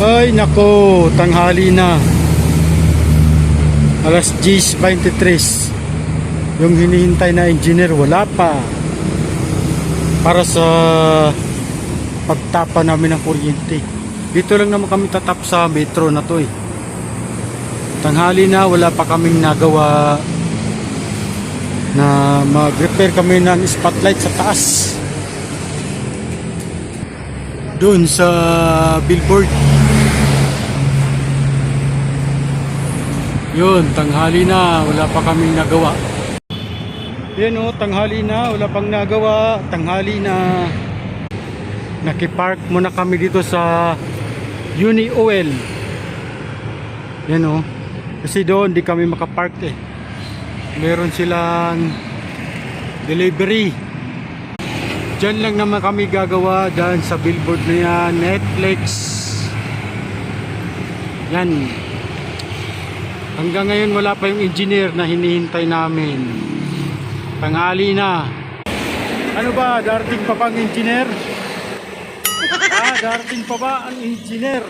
Ay nako, tanghali na. Alas 10.23. Yung hinihintay na engineer wala pa. Para sa pagtapa namin ng kuryente. Dito lang naman kami tatap sa metro na to eh. Tanghali na, wala pa kaming nagawa na mag-repair kami ng spotlight sa taas. Doon sa billboard. Yun, tanghali na, wala pa kaming nagawa. Yan o, tanghali na, wala pang nagawa, tanghali na. Nakipark muna kami dito sa Uni Oil. Yan o, kasi doon di kami makapark eh. Meron silang delivery. Diyan lang naman kami gagawa dyan sa billboard na yan, Netflix. Yan. Hanggang ngayon wala pa yung engineer na hinihintay namin. Tanghali na. Ano ba, darating pa bang engineer? ah, darating pa ba ang engineer?